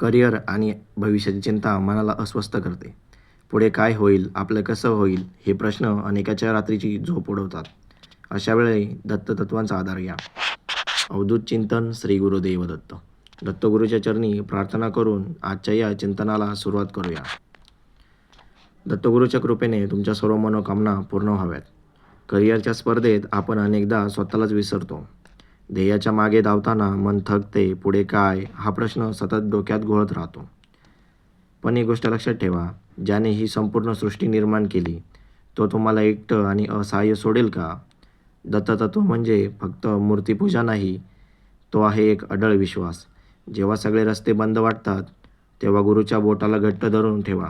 Career आणि भविष्याची चिंता मनाला अस्वस्थ करते. पुढे काय होईल आपलं कसं होईल हे प्रश्न अनेकाच्या रात्रीची झोप उडवतात. अशा वेळी दत्ततत्वांचा आधार घ्या. अवधूत चिंतन श्री गुरुदेव दत्त दत्तगुरूच्या चरणी प्रार्थना करून आजच्या या चिंतनाला सुरुवात करूया. दत्तगुरूच्या कृपेने तुमच्या सर्व मनोकामना पूर्ण व्हाव्यात. करिअरच्या स्पर्धेत आपण अनेकदा स्वतःलाच विसरतो. ध्येयाच्या मागे धावताना मन थकते पुढे काय? हा प्रश्न सतत डोक्यात घोळत राहतो. पण एक गोष्ट लक्षात ठेवा ज्याने ही संपूर्ण सृष्टी निर्माण केली तो तुम्हाला एकटं आणि असहाय्य सोडेल का? दत्ततत्व म्हणजे फक्त मूर्तीपूजा नाही तो आहे एक अडळ विश्वास. जेव्हा सगळे रस्ते बंद वाटतात तेव्हा गुरुच्या बोटाला घट्ट धरून ठेवा.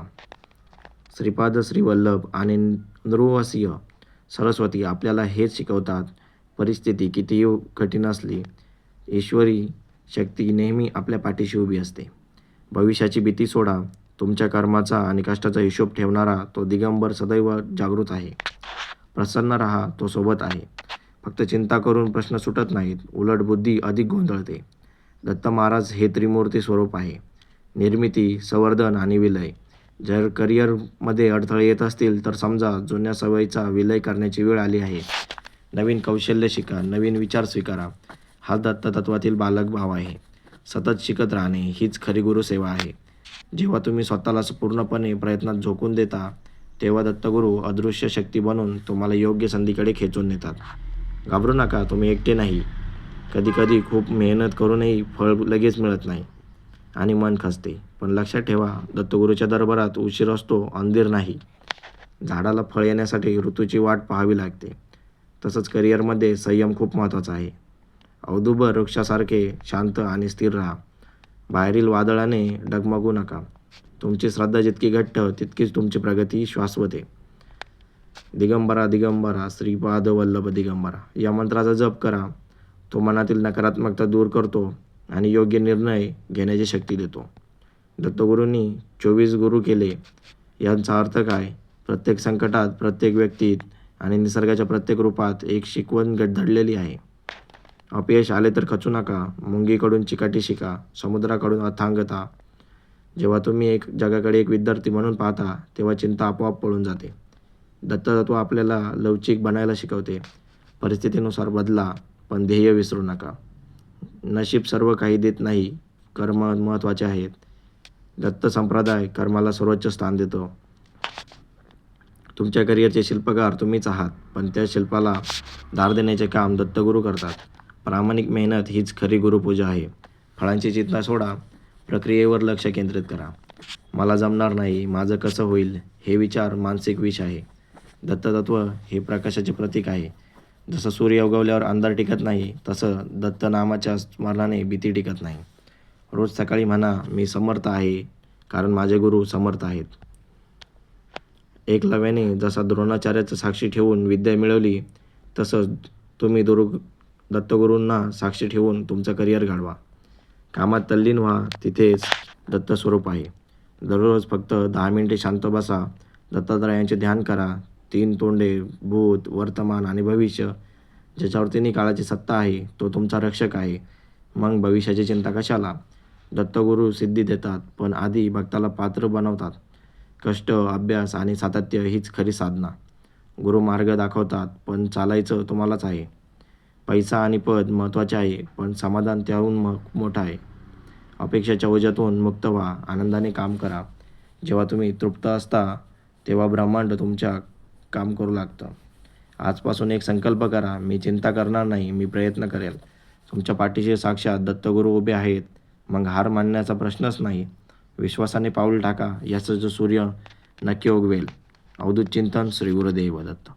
श्रीपाद श्रीवल्लभ आणि नृवसिंह सरस्वती आपल्याला हेच शिकवतात परिस्थिती कितीही कठीण असली ईश्वरी शक्ती नेहमी आपल्या पाठीशी उभी असते. भविष्याची भीती सोडा तुमच्या कर्माचा आणि कष्टाचा हिशोब ठेवणारा तो दिगंबर सदैव जागृत आहे. प्रसन्न राहा तो सोबत आहे. फक्त चिंता करून प्रश्न सुटत नाहीत उलट बुद्धी अधिक गोंधळते. दत्त महाराज हे त्रिमूर्ती स्वरूप आहे. निर्मिती संवर्धन आणि विलय. जर करिअरमध्ये अडथळे येत असतील तर समजा जुन्या सवयीचा विलय करण्याची वेळ आली आहे. नवीन कौशल्य शिका नवीन विचार स्वीकारा. हा दत्ततत्वातील बालक भाव आहे. सतत शिकत राहणे हीच खरी गुरुसेवा आहे. जेव्हा तुम्ही स्वतःला पूर्णपणे प्रयत्नात झोकून देता तेव्हा दत्तगुरू अदृश्य शक्ती बनून तुम्हाला योग्य संधीकडे खेचून नेतात. घाबरू नका तुम्ही एकटे नाही. कधीकधी खूप मेहनत करूनही फळ लगेच मिळत नाही आणि मन खचते पण लक्षात ठेवा दत्तगुरूच्या दरबारात उशीर असतो अंधीर नाही. झाडाला फळ येण्यासाठी ऋतूची वाट पाहावी लागते. तसंच करिअरमध्ये संयम खूप महत्त्वाचा आहे. अवधूबर वृक्षासारखे शांत आणि स्थिर राहा. बाहेरील वादळाने डगमगू नका. तुमची श्रद्धा जितकी घट्ट तितकीच तुमची प्रगती शाश्वत आहे. दिगंबरा दिगंबरा श्रीपाद वल्लभ दिगंबरा. या मंत्राचा जप करा. तो मनातील नकारात्मकता दूर करतो आणि योग्य निर्णय घेण्याची शक्ती देतो. दत्तगुरूंनी चोवीस गुरु केले. यांचा अर्थ काय? प्रत्येक संकटात प्रत्येक व्यक्तीत आणि निसर्गाच्या प्रत्येक रूपात एक शिकवण गट धडलेली आहे. अपयश आले तर खचू नका मुंगीकडून चिकाटी शिका समुद्राकडून अथांगता. जेव्हा तुम्ही एक जगाकडे एक विद्यार्थी म्हणून पाहता तेव्हा चिंता आपोआप पळून जाते. दत्ततत्व आपल्याला लवचिक बनायला शिकवते. परिस्थितीनुसार बदला पण ध्येय विसरू नका. नशीब सर्व काही देत नाही कर्म महत्त्वाचे आहेत. दत्त संप्रदाय कर्माला सर्वोच्च स्थान देतो. तुमच्या करिअरचे शिल्पकार तुम्हीच आहात पण त्या शिल्पाला धार देण्याचे काम दत्तगुरू करतात. प्रामाणिक मेहनत हीच खरी गुरुपूजा आहे. फळांची चिंता सोडा प्रक्रियेवर लक्ष केंद्रित करा. मला जमणार नाही माझं कसं होईल हे विचार मानसिक विष आहे. दत्ततत्व हे प्रकाशाचे प्रतीक आहे. जसं सूर्य उगवल्यावर अंधार टिकत नाही तसं दत्त नामाच्या स्मरणाने भीती टिकत नाही. रोज सकाळी म्हणा मी समर्थ आहे कारण माझे गुरु समर्थ आहेत. एकलव्याने जसा द्रोणाचार्याचं साक्षी ठेवून विद्या मिळवली तसंच तुम्ही दुरु दत्तगुरूंना साक्षी ठेवून तुमचं करिअर घडवा. कामात तल्लीन व्हा तिथेच दत्त स्वरूप आहे. दररोज फक्त दहा मिनिटे शांत बसा दत्तात्रयांचे ध्यान करा. तीन तोंडे भूत वर्तमान आणि भविष्य ज्याच्यावर तिन्ही काळाची सत्ता आहे तो तुमचा रक्षक आहे. मग भविष्याची चिंता कशाला? दत्तगुरू सिद्धी देतात पण आधी भक्ताला पात्र बनवतात. कष्ट अभ्यास आणि सातत्य हीच खरी साधना. गुरु मार्ग दाखवतात पण चालायचं तुम्हालाच आहे. पैसा आणि पद महत्त्वाचे आहे पण समाधान त्याहून म मोठं आहे. अपेक्षेच्या ओझ्यातून मुक्त व्हा आनंदाने काम करा. जेव्हा तुम्ही तृप्त असता तेव्हा ब्रह्मांड तुमच्या काम करू लागतं. आजपासून एक संकल्प करा मी चिंता करणार नाही मी प्रयत्न करेल. तुमच्या पाठीशी साक्षात दत्तगुरू उभे आहेत मग हार मानण्याचा प्रश्नच नाही. विश्वासाने पाऊल टाका याचं जो सूर्य नक्की उगवेल अवधूत चिंतन श्री गुरुदेव दत्त.